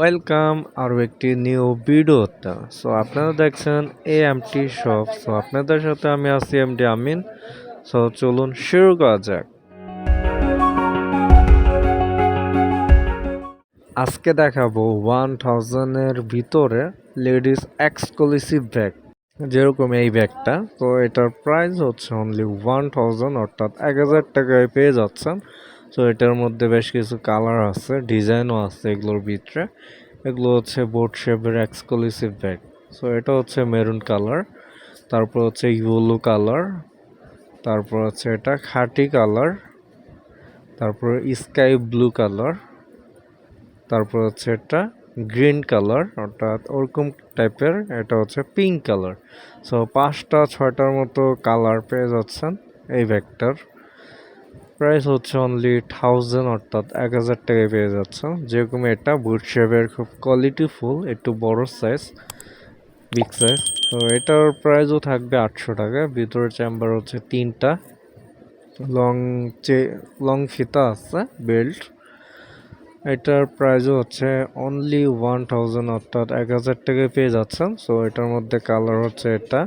Welcome আরও একটি new ভিডিওতে। সো আপনারা দেখছেন A M T shop so আপনাদের সাথে আমি আছি এম ডি আমিন। সো চলুন শুরু করা যাক। আজকে দেখাবো ওয়ান থাউজেন্ডের ভিতরে লেডিস এক্সক্লুসিভ ব্যাগ। যেরকম এই ব্যাগটা। তো, এটার প্রাইস হচ্ছে অনলি ওয়ান থাউজেন্ড অর্থাৎ এক হাজার টাকায় পেয়ে যাচ্ছেন। তো এটার মধ্যে বেশ কিছু কালার আছে ডিজাইনও আছে এগুলোর ভিতরে। এগুলো হচ্ছে বোট শেপের এক্সক্লুসিভ ব্যাগ সো এটা হচ্ছে মেরুন কালার তারপর হচ্ছে ইয়েলো কালার তারপর হচ্ছে এটা খাটি কালার তারপর স্কাই ব্লু কালার তারপর হচ্ছে এটা গ্রিন কালার অর্থাৎ ওরকম টাইপের এটা হচ্ছে পিঙ্ক কালার সো পাঁচটা, ছয়টার মতো কালার পেয়ে যাচ্ছেন এই ব্যাগটার প্রাইস হচ্ছে অনলি থাউজেন্ড অর্থাৎ এক হাজার টাকায় পেয়ে যাচ্ছেন যেরকম এটা বুট শেপের খুব কোয়ালিটি ফুল একটু বড় সাইজ বিগ সাইজ তো এটার প্রাইসও থাকবে আটশো টাকা, ভিতরের চেম্বার হচ্ছে তিনটা। লং চে লং ফিতা আছে বেল্ট এটার প্রাইসও হচ্ছে অনলি ওয়ান থাউজেন্ড অর্থাৎ এক হাজার টাকায় পেয়ে যাচ্ছেন। সো এটার মধ্যে কালার হচ্ছে এটা।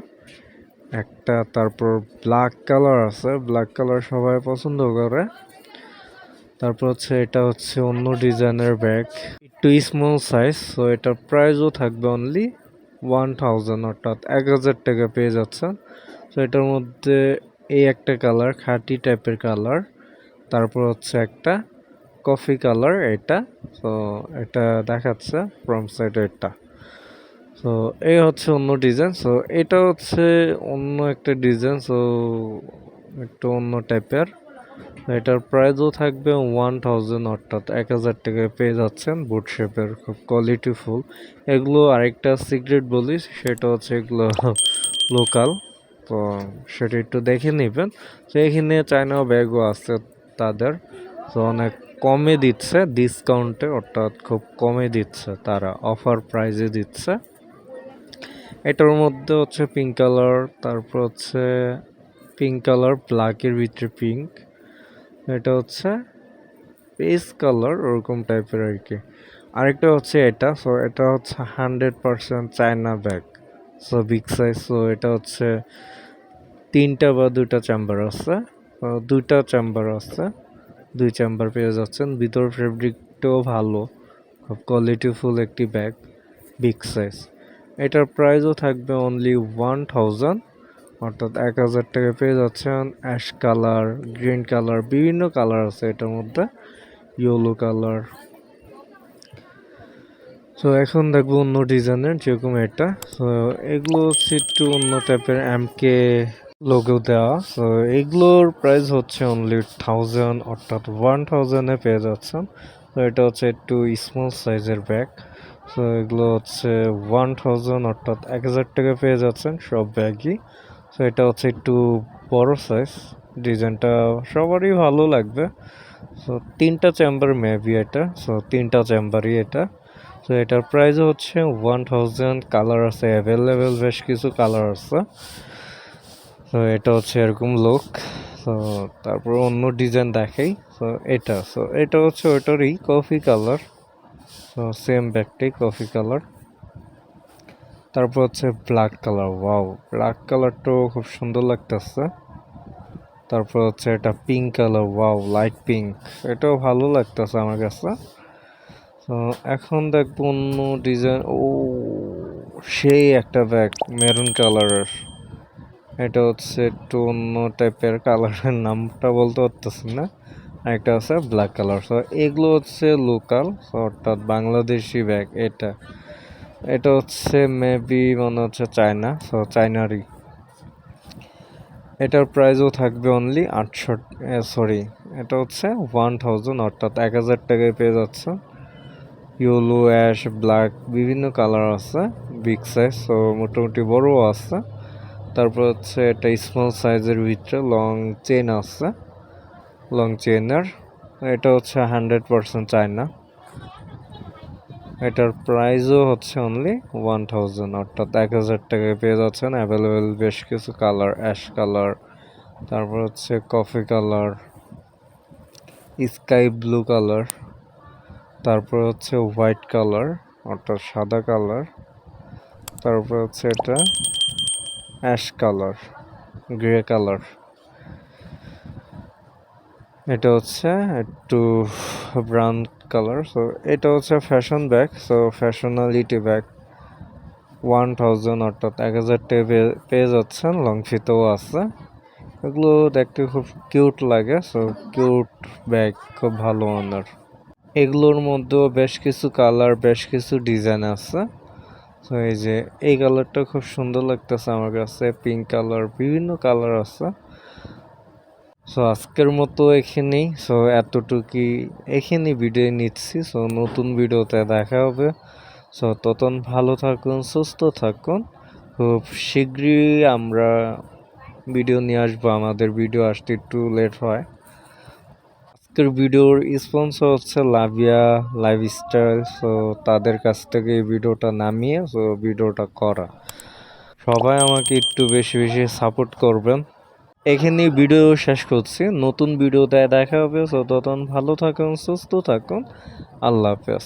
একটা তারপর ব্ল্যাক কালার আছে ব্ল্যাক কালার সবাই পছন্দ করে। তারপর হচ্ছে এটা হচ্ছে অন্য ডিজাইনের ব্যাগ একটু স্মল সাইজ সো এটার প্রাইসও থাকবে অনলি ওয়ান থাউজেন্ড অর্থাৎ এক হাজার টাকা পেয়ে যাচ্ছেন। তো এটার মধ্যে এই একটা কালার খাঁটি টাইপের কালার তারপর হচ্ছে একটা কফি কালার এটা। তো এটা দেখাচ্ছে ফ্রম সাইড এটা সো এই হচ্ছে অন্য ডিজাইন সো এটা হচ্ছে অন্য একটা ডিজাইন সো একটু অন্য টাইপের এটার প্রাইসও থাকবে ওয়ান থাউজেন্ড অর্থাৎ এক হাজার টাকায় পেয়ে যাচ্ছেন বুট শেপের খুব কোয়ালিটি ফুল এগুলো আরেকটা সিক্রেট বলি, সেটা হচ্ছে এগুলো লোকাল তো সেটা একটু দেখে নেবেন। তো এখানে চায়না ব্যাগও আছে তাদের। তো অনেক কমে দিচ্ছে ডিসকাউন্টে অর্থাৎ খুব কমে দিচ্ছে তারা। অফার প্রাইজে দিচ্ছে। এটার মধ্যে হচ্ছে পিঙ্ক কালার তারপর হচ্ছে পিঙ্ক কালার ব্ল্যাকের ভিতরে পিঙ্ক এটা হচ্ছে পেস কালার ওরকম টাইপের আর কি আরেকটা হচ্ছে এটা সো এটা হচ্ছে hundred percent China bag so big size so এটা হচ্ছে তিনটা বা দুটা চেম্বার আছে দুইটা চেম্বার আছে, দুই চেম্বার পেয়ে যাচ্ছেন। ভিতর ফেব্রিকটাও ভালো, খুব কোয়ালিটিফুল একটি ব্যাগ বিগ সাইজ এটার প্রাইসও থাকবে অনলি ওয়ান থাউজেন্ড অর্থাৎ এক হাজার টাকা পেয়ে যাচ্ছেন অ্যাশ কালার গ্রিন কালার বিভিন্ন কালার আছে এটার মধ্যে ইয়েলো কালার তো এখন দেখব অন্য ডিজাইনের যেরকম এটা। তো এগুলো হচ্ছে একটু অন্য টাইপের এম কে লোগো দেওয়া। তো এগুলোর প্রাইস হচ্ছে অনলি থাউজেন্ড অর্থাৎ ওয়ান থাউজেন্ডে পেয়ে যাচ্ছেন। তো এটা হচ্ছে একটু স্মল সাইজের ব্যাগ তো এগুলো হচ্ছে ওয়ান থাউজেন্ড অর্থাৎ এক হাজার টাকা পেয়ে যাচ্ছেন সব ব্যাগই। তো এটা হচ্ছে একটু বড় সাইজ ডিজাইনটা সবারই ভালো লাগবে। সো তিনটা চেম্বার মেবি এটা। সো তিনটা চেম্বারই এটা। তো এটার প্রাইসও হচ্ছে ওয়ান থাউজেন্ড কালার আছে অ্যাভেলেবেল বেশ কিছু কালার আছে। তো এটা হচ্ছে এরকম লোক তো তারপর অন্য ডিজাইন দেখাই। তো এটা। সো এটা হচ্ছে ওটারই কফি কালার তো সেম ব্যাগটাই কফি কালার তারপর হচ্ছে ব্ল্যাক কালার ওয়াও ব্ল্যাক কালারটাও খুব সুন্দর লাগতেছে। তারপর হচ্ছে এটা pink colour wow light pink এটাও ভালো লাগতেছে আমার কাছে। তো এখন দেখব অন্য ডিজাইন ও, সেই একটা ব্যাগ মেরুন কালারের এটা হচ্ছে একটু অন্য টাইপের কালারের নামটা বলতে পারতেছি না। একটা আছে ব্ল্যাক কালার সো এগুলো হচ্ছে লোকাল অর্থাৎ বাংলাদেশি ব্যাগ এটা। এটা হচ্ছে মেবি মনে হচ্ছে চায়না সো চায়নারই। এটার প্রাইসও থাকবে অনলি আটশো সরি এটা হচ্ছে ওয়ান থাউজেন্ড অর্থাৎ এক হাজার টাকায় পেয়ে যাচ্ছে। ইয়েলো অ্যাশ ব্ল্যাক বিভিন্ন কালার আছে বিগ সাইজ সো মোটামুটি বড়ও আছে। তারপর হচ্ছে এটা স্মল সাইজের ভিতরে লং চেন আছে। লং চেনের এটা হচ্ছে হান্ড্রেড পারসেন্ট চায়না এটার প্রাইসও হচ্ছে অনলি ওয়ান থাউজেন্ড অর্থাৎ এক হাজার টাকায় পেয়ে যাচ্ছেন। অ্যাভেলেবেল বেশ কিছু কালার অ্যাশ কালার তারপর হচ্ছে coffee colour sky blue colour তারপর হচ্ছে হোয়াইট কালার অর্থাৎ সাদা কালার তারপর হচ্ছে এটা অ্যাশ কালার গ্রে কালার এটা হচ্ছে একটু ব্রাউন কালার সো এটা হচ্ছে fashion bag so fashionality bag one thousand অর্থাৎ এক হাজার টাকা পেয়ে যাচ্ছেন লং ফিতেও আছে। এগুলো দেখতে খুব কিউট লাগে সো কিউট ব্যাগ খুব ভালো মানের। এগুলোর মধ্যেও বেশ কিছু কালার বেশ কিছু ডিজাইন আছে। তো এই যে, এই কালারটা খুব সুন্দর লাগতেছে আমার কাছে পিঙ্ক কালার বিভিন্ন কালার আছে। সো আজকের মতো এখানেই। সো এতটুকুই এখানেই ভিডিও নিচ্ছি। সো নতুন ভিডিওতে দেখা হবে। সো ততন ভালো থাকুন, সুস্থ থাকুন। খুব শীঘ্রই আমরা ভিডিও নিয়ে আসব। আমাদের ভিডিও আসতে একটু লেট হয়। আজকের ভিডিওর স্পন্সর হচ্ছে লাভিয়া লাইফস্টাইল সো তাদের কাছ থেকে এই ভিডিওটা নামিয়ে সো ভিডিওটা করা। সবাই আমাকে একটু বেশি বেশি সাপোর্ট করবেন। এখানেই ভিডিও শেষ করছি। নতুন ভিডিওতে দেখা হবে। সো ততক্ষণ ভালো থাকুন, সুস্থ থাকুন। আল্লাহ হাফেজ।